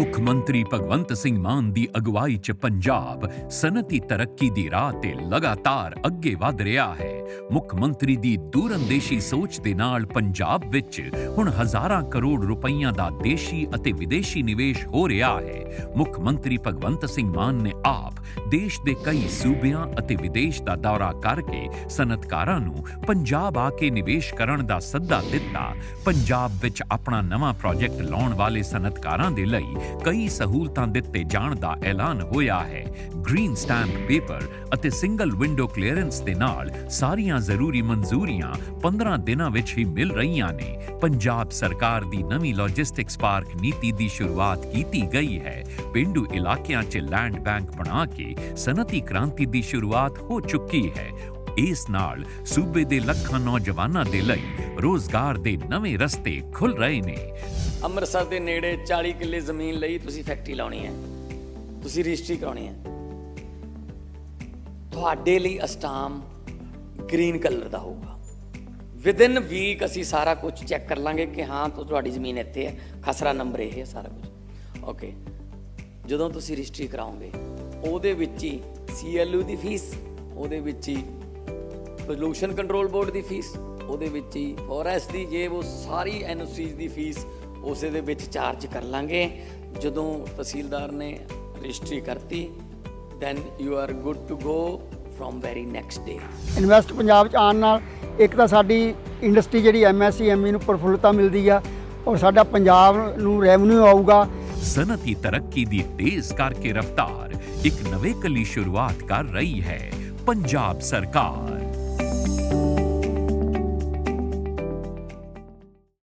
ਮੁੱਖ ਮੰਤਰੀ ਭਗਵੰਤ ਸਿੰਘ ਮਾਨ ਦੀ ਅਗਵਾਈ 'ਚ ਪੰਜਾਬ ਸਨਅਤੀ ਤਰੱਕੀ ਦੀ ਰਾਹ ਤੇ ਲਗਾਤਾਰ ਅੱਗੇ ਵਧ ਰਿਹਾ ਹੈ। ਮੁੱਖ ਮੰਤਰੀ ਦੀ ਦੂਰੰਦੇਸ਼ੀ ਸੋਚ ਦੇ ਨਾਲ ਪੰਜਾਬ ਵਿੱਚ ਹੁਣ ਹਜ਼ਾਰਾਂ ਕਰੋੜ ਰੁਪਈਆਂ ਦਾ ਦੇਸ਼ੀ ਅਤੇ ਵਿਦੇਸ਼ੀ ਨਿਵੇਸ਼ ਹੋ ਰਿਹਾ ਹੈ। ਮੁੱਖ ਮੰਤਰੀ ਭਗਵੰਤ ਸਿੰਘ ਮਾਨ ਨੇ ਆਪ ਦੇਸ਼ ਦੇ ਕਈ ਸੂਬਿਆਂ ਅਤੇ ਵਿਦੇਸ਼ ਦਾ ਦੌਰਾ ਕਰਕੇ ਸਨਅਤਕਾਰਾਂ ਨੂੰ ਪੰਜਾਬ ਆ ਕੇ ਨਿਵੇਸ਼ ਕਰਨ ਦਾ ਸੱਦਾ ਦਿੱਤਾ। ਪੰਜਾਬ ਵਿੱਚ ਆਪਣਾ ਨਵਾਂ ਪ੍ਰੋਜੈਕਟ ਲਾਉਣ ਵਾਲੇ ਸਨਅਤਕਾਰਾਂ ਦੇ ਲਈ ਕਈ ਸਹੂਲਤਾਂ ਦਿੱਤੇ ਜਾਣ ਦਾ ਐਲਾਨ ਹੋਇਆ ਹੈ। ਗ੍ਰੀਨ ਸਟੈਂਪ ਪੇਪਰ ਅਤੇ ਸਿੰਗਲ ਵਿੰਡੋ ਕਲੀਅਰੈਂਸ ਦੇ ਨਾਲ ਸਾਰੀਆਂ ਜ਼ਰੂਰੀ ਮਨਜ਼ੂਰੀਆਂ 15 ਦਿਨਾਂ ਵਿੱਚ ਹੀ ਮਿਲ ਰਹੀਆਂ ਨੇ। ਪੰਜਾਬ ਸਰਕਾਰ ਦੀ ਨਵੀਂ ਲੌਜਿਸਟਿਕਸ ਪਾਰਕ ਨੀਤੀ ਦੀ ਸ਼ੁਰੂਆਤ ਕੀਤੀ ਗਈ ਹੈ। ਪਿੰਡੂ ਇਲਾਕਿਆਂ 'ਚ ਲੈਂਡ ਬੈਂਕ ਬਣਾ ਕੇ ਸਨਅਤੀ ਕ੍ਰਾਂਤੀ ਦੀ ਸ਼ੁਰੂਆਤ ਹੋ ਚੁੱਕੀ ਹੈ। ਇਸ ਨਾਲ ਸੂਬੇ ਦੇ ਲੱਖਾਂ ਨੌਜਵਾਨਾਂ ਦੇ ਲਈ ਰੋਜ਼ਗਾਰ ਦੇ ਨਵੇਂ ਰਸਤੇ ਖੁੱਲ ਰਹੇ ਨੇ। ਅੰਮ੍ਰਿਤਸਰ ਦੇ ਨੇੜੇ 40 ਕਿੱਲੇ ਜ਼ਮੀਨ ਲਈ ਤੁਸੀਂ ਫੈਕਟਰੀ ਲਾਉਣੀ ਹੈ। ਤੁਸੀਂ ਰਜਿਸਟਰੀ ਕਰਾਉਣੀ ਹੈ। ਤੁਹਾਡੇ ਲਈ ਅਸਟਾਮ ਗ੍ਰੀਨ ਕਲਰ ਦਾ ਹੋਊਗਾ। ਵਿਦਿਨ ਵੀਕ ਅਸੀਂ ਸਾਰਾ ਕੁਝ ਚੈੱਕ ਕਰ ਲਾਂਗੇ ਕਿ ਹਾਂ ਤੁਹਾਡੀ ਜ਼ਮੀਨ ਇੱਥੇ ਹੈ। ਖਸਰਾ ਨੰਬਰ ਇਹ ਹੈ ਸਾਰਾ ਕੁਝ। ਓਕੇ ਜਦੋਂ ਤੁਸੀਂ ਰਜਿਸਟਰੀ ਕਰਾਓਗੇ, ਉਹਦੇ ਵਿੱਚ ਹੀ ਸੀਐਲਯੂ ਦੀ ਫੀਸ, ਉਹਦੇ ਵਿੱਚ ਹੀ ਪੋਲੂਸ਼ਨ ਕੰਟਰੋਲ ਬੋਰਡ ਦੀ ਫੀਸ, ਉਹਦੇ ਵਿੱਚ ਹੀ ਫੋਰੈਸਟ ਦੀ ਜੇ ਉਹ ਸਾਰੀ ਐਨਓਸੀਜ਼ ਦੀ ਫੀਸ ਉਸੇ ਦੇ ਵਿੱਚ ਚਾਰਜ ਕਰ ਲਾਂਗੇ। ਜਦੋਂ ਤਹਿਸੀਲਦਾਰ ਨੇ ਰਜਿਸਟਰੀ ਕਰਤੀ then you are good to go from very next day invest Punjab ਚ ਆਉਣ ਨਾਲ ਇੱਕ ਤਾਂ ਸਾਡੀ ਇੰਡਸਟਰੀ ਜਿਹੜੀ ਐਮਐਸਸੀ ਐਮਈ ਨੂੰ ਪ੍ਰਫੁੱਲਤਾ ਮਿਲਦੀ ਆ, ਔਰ ਸਾਡਾ ਪੰਜਾਬ ਨੂੰ ਰੈਵਨਿਊ ਆਊਗਾ ਸਨਅਤੀ ਤਰੱਕੀ ਦੀ ਤੇਜ਼ ਕਰਕੇ ਰਫ਼ਤਾਰ ਇੱਕ ਨਵੇਂ ਕਲੀ ਸ਼ੁਰੂਆਤ ਕਰ ਰਹੀ ਹੈ ਪੰਜਾਬ ਸਰਕਾਰ।